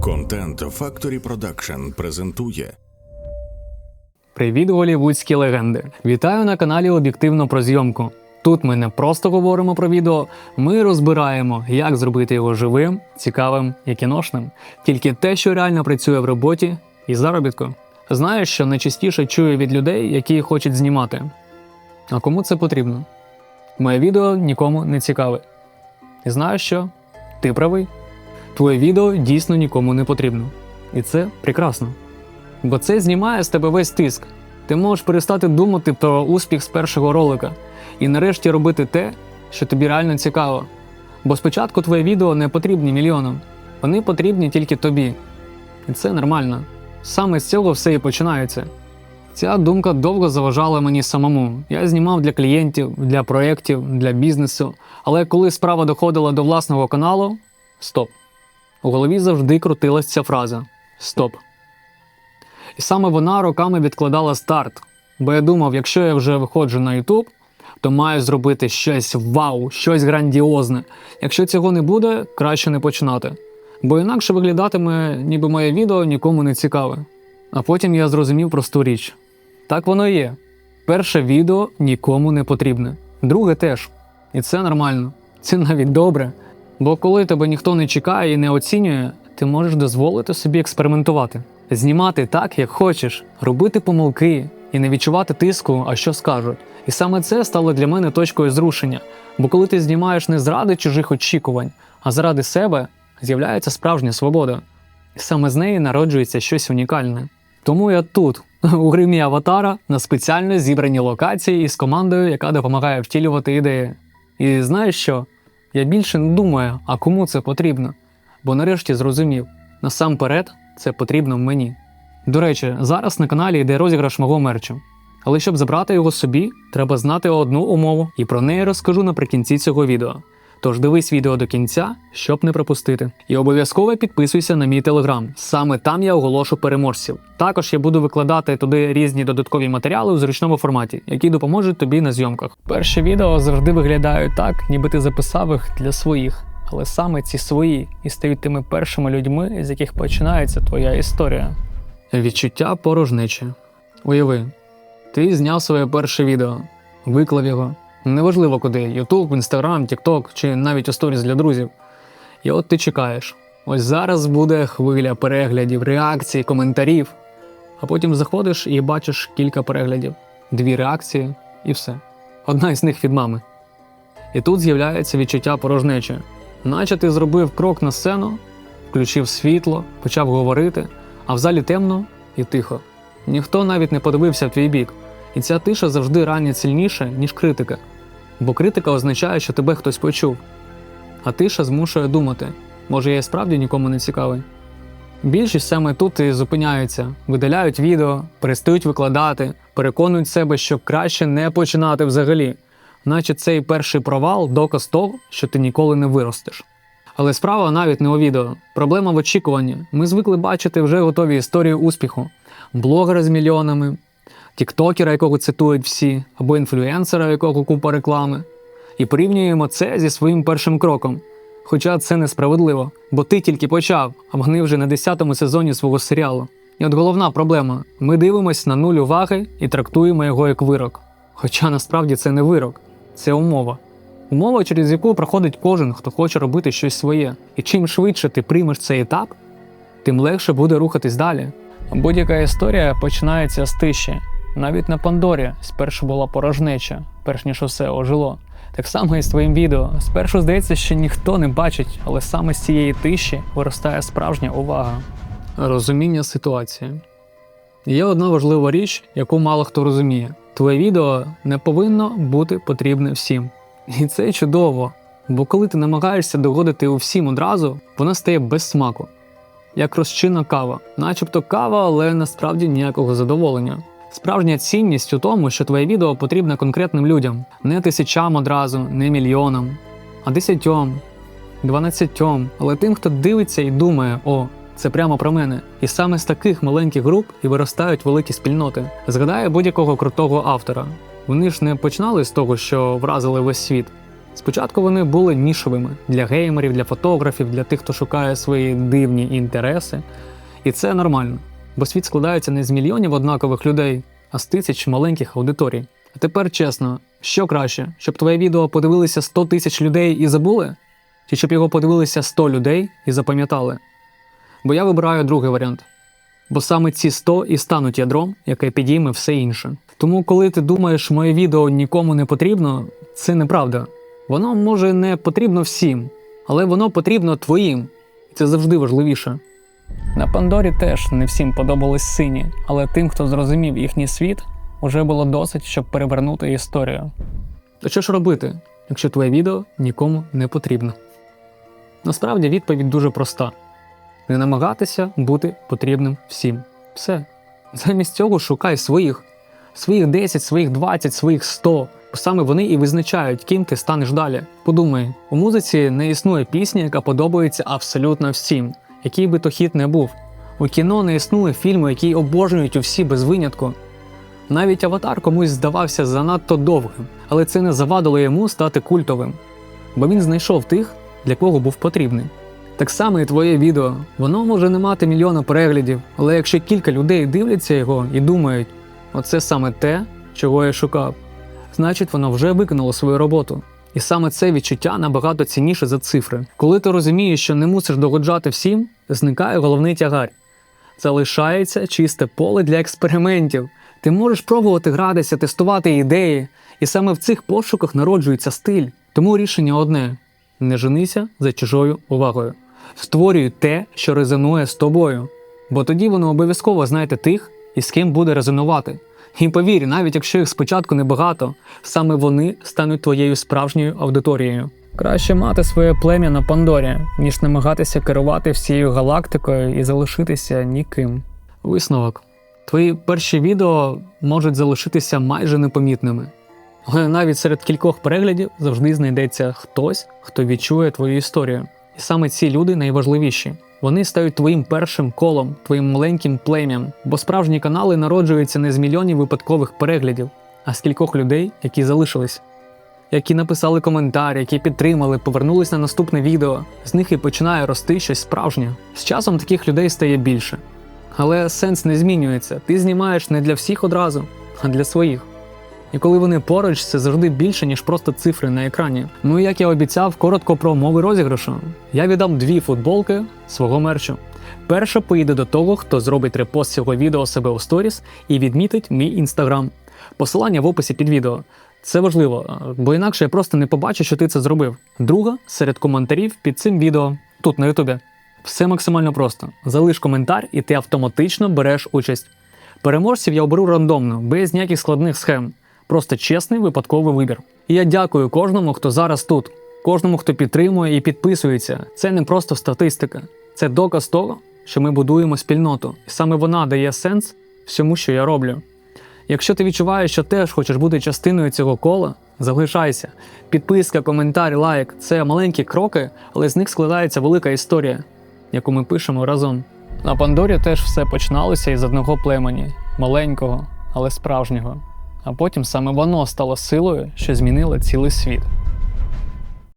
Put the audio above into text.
Контент Factory Production презентує Привіт, голівудські легенди! Вітаю на каналі Об'єктивно про зйомку. Тут ми не просто говоримо про відео, ми розбираємо, як зробити його живим, цікавим і кіношним. Тільки те, що реально працює в роботі і заробітку. Знаєш, що найчастіше чую від людей, які хочуть знімати. А кому це потрібно? Моє відео нікому не цікаве. І знаєш що? Ти правий. Твоє відео дійсно нікому не потрібно. І це прекрасно. Бо це знімає з тебе весь тиск. Ти можеш перестати думати про успіх з першого ролика і нарешті робити те, що тобі реально цікаво. Бо спочатку твоє відео не потрібні мільйонам, вони потрібні тільки тобі. І це нормально. Саме з цього все і починається. Ця думка довго заважала мені самому. Я знімав для клієнтів, для проєктів, для бізнесу. Але коли справа доходила до власного каналу, стоп. У голові завжди крутилась ця фраза Стоп. І саме вона роками відкладала старт. Бо я думав, якщо я вже виходжу на YouTube, то маю зробити щось вау, щось грандіозне. Якщо цього не буде, краще не починати. Бо інакше виглядатиме, ніби моє відео нікому не цікаве. А потім я зрозумів просту річ: так воно і є. Перше відео нікому не потрібне, друге теж. І це нормально. Це навіть добре. Бо коли тебе ніхто не чекає і не оцінює, ти можеш дозволити собі експериментувати, знімати так, як хочеш, робити помилки і не відчувати тиску, а що скажуть. І саме це стало для мене точкою зрушення. Бо коли ти знімаєш не заради чужих очікувань, а заради себе, з'являється справжня свобода. І саме з неї народжується щось унікальне. Тому я тут, у гримі Аватара, на спеціально зібраній локації із командою, яка допомагає втілювати ідеї. І знаєш що? Я більше не думаю, а кому це потрібно. Бо нарешті зрозумів, насамперед це потрібно мені. До речі, зараз на каналі йде розіграш мого мерчу. Але щоб забрати його собі, треба знати одну умову, і про неї розкажу наприкінці цього відео. Тож дивись відео до кінця, щоб не пропустити. І обов'язково підписуйся на мій телеграм. Саме там я оголошу переможців. Також я буду викладати туди різні додаткові матеріали у зручному форматі, які допоможуть тобі на зйомках. Перші відео завжди виглядають так, ніби ти записав їх для своїх. Але саме ці свої і стають тими першими людьми, з яких починається твоя історія. Відчуття порожнечі. Уяви, ти зняв своє перше відео, виклав його. Неважливо куди: YouTube, Instagram, TikTok чи навіть у сторіс для друзів. І от ти чекаєш. Ось зараз буде хвиля переглядів, реакцій, коментарів. А потім заходиш і бачиш кілька переглядів, дві реакції і все. Одна із них від мами. І тут з'являється відчуття порожнечі. Наче ти зробив крок на сцену, включив світло, почав говорити, а в залі темно і тихо. Ніхто навіть не подивився в твій бік. І ця тиша завжди ранить сильніше, ніж критика. Бо критика означає, що тебе хтось почув. А тиша змушує думати, може я і справді нікому не цікавий. Більшість саме тут і зупиняються, видаляють відео, перестають викладати, переконують себе, що краще не починати взагалі, наче цей перший провал доказ того, що ти ніколи не виростеш. Але справа навіть не у відео. Проблема в очікуванні. Ми звикли бачити вже готові історії успіху, блогера з мільйонами, тіктокера, якого цитують всі, або інфлюенсера, якого купа реклами, і порівнюємо це зі своїм першим кроком. Хоча це несправедливо, бо ти тільки почав, а вони вже на 10-му сезоні свого серіалу. І от головна проблема: ми дивимося на нуль уваги і трактуємо його як вирок. Хоча насправді це не вирок, це умова. Умова, через яку проходить кожен, хто хоче робити щось своє. І чим швидше ти приймеш цей етап, тим легше буде рухатись далі. Будь-яка історія починається з тиші. Навіть на Пандорі спершу була порожнеча, перш ніж усе ожило. Так само і з твоїм відео. Спершу здається, що ніхто не бачить, але саме з цієї тиші виростає справжня увага. Розуміння ситуації. Є одна важлива річ, яку мало хто розуміє: твоє відео не повинно бути потрібне всім. І це чудово. Бо коли ти намагаєшся догодити усім одразу, вона стає без смаку. Як розчинна кава, начебто кава, але насправді ніякого задоволення. Справжня цінність у тому, що твоє відео потрібне конкретним людям, не тисячам одразу, не мільйонам, а десятьом, дванадцятьом, але тим, хто дивиться і думає, о, це прямо про мене. І саме з таких маленьких груп і виростають великі спільноти. Згадає будь-якого крутого автора. Вони ж не починали з того, що вразили весь світ. Спочатку вони були нішовими для геймерів, для фотографів, для тих, хто шукає свої дивні інтереси. І це нормально, бо світ складається не з мільйонів однакових людей, а з тисяч маленьких аудиторій. А тепер чесно, що краще, щоб твоє відео подивилися 100 тисяч людей і забули? Чи щоб його подивилися 100 людей і запам'ятали? Бо я вибираю другий варіант. Бо саме ці 100 і стануть ядром, яке підійме все інше. Тому, коли ти думаєш, моє відео нікому не потрібно, це неправда. Воно може не потрібно всім, але воно потрібно твоїм. І це завжди важливіше. На Пандорі теж не всім подобались сині, але тим, хто зрозумів їхній світ, уже було досить, щоб перевернути історію. То що ж робити, якщо твоє відео нікому не потрібно? Насправді відповідь дуже проста: не намагатися бути потрібним всім. Все. Замість цього шукай своїх, своїх 10, своїх 20, своїх 100. Бо саме вони і визначають, ким ти станеш далі. Подумай, у музиці не існує пісні, яка подобається абсолютно всім, який би то хіт не був. У кіно не існує фільму, який обожнюють усі без винятку. Навіть аватар комусь здавався занадто довгим, але це не завадило йому стати культовим, бо він знайшов тих, для кого був потрібний. Так само і твоє відео. Воно може не мати мільйона переглядів, але якщо кілька людей дивляться його і думають, оце саме те, чого я шукав, значить воно вже виконало свою роботу. І саме це відчуття набагато цінніше за цифри. Коли ти розумієш, що не мусиш догоджати всім, зникає головний тягар. Залишається чисте поле для експериментів. Ти можеш пробувати гратися, тестувати ідеї, і саме в цих пошуках народжується стиль. Тому рішення одне: не женися за чужою увагою. Створюй те, що резонує з тобою. Бо тоді воно обов'язково знайде тих, із ким буде резонувати. І повір, навіть якщо їх спочатку небагато, саме вони стануть твоєю справжньою аудиторією. Краще мати своє плем'я на Пандорі, ніж намагатися керувати всією галактикою і залишитися ніким. Висновок. Твої перші відео можуть залишитися майже непомітними. Але навіть серед кількох переглядів завжди знайдеться хтось, хто відчує твою історію. І саме ці люди найважливіші. Вони стають твоїм першим колом, твоїм маленьким плем'ям, бо справжні канали народжуються не з мільйонів випадкових переглядів, а з кількох людей, які залишились, які написали коментар, які підтримали, повернулись на наступне відео. З них і починає рости щось справжнє. З часом таких людей стає більше. Але сенс не змінюється. Ти знімаєш не для всіх одразу, а для своїх. І коли вони поруч, це завжди більше, ніж просто цифри на екрані. Ну і як я обіцяв, коротко про умови розіграшу. Я віддам дві футболки свого мерчу. Перша поїде до того, хто зробить репост цього відео себе у сторіс і відмітить мій інстаграм. Посилання в описі під відео. Це важливо, бо інакше я просто не побачу, що ти це зробив. Друга серед коментарів під цим відео тут на Ютубі. Все максимально просто. Залиш коментар, і ти автоматично береш участь. Переможців я оберу рандомно, без ніяких складних схем. Просто чесний випадковий вибір. І я дякую кожному, хто зараз тут, кожному, хто підтримує і підписується. Це не просто статистика, це доказ того, що ми будуємо спільноту, і саме вона дає сенс всьому, що я роблю. Якщо ти відчуваєш, що теж хочеш бути частиною цього кола, залишайся. Підписка, коментар, лайк це маленькі кроки, але з них складається велика історія, яку ми пишемо разом. На Пандорі теж все починалося із одного племені, маленького, але справжнього. А потім саме воно стало силою, що змінило цілий світ.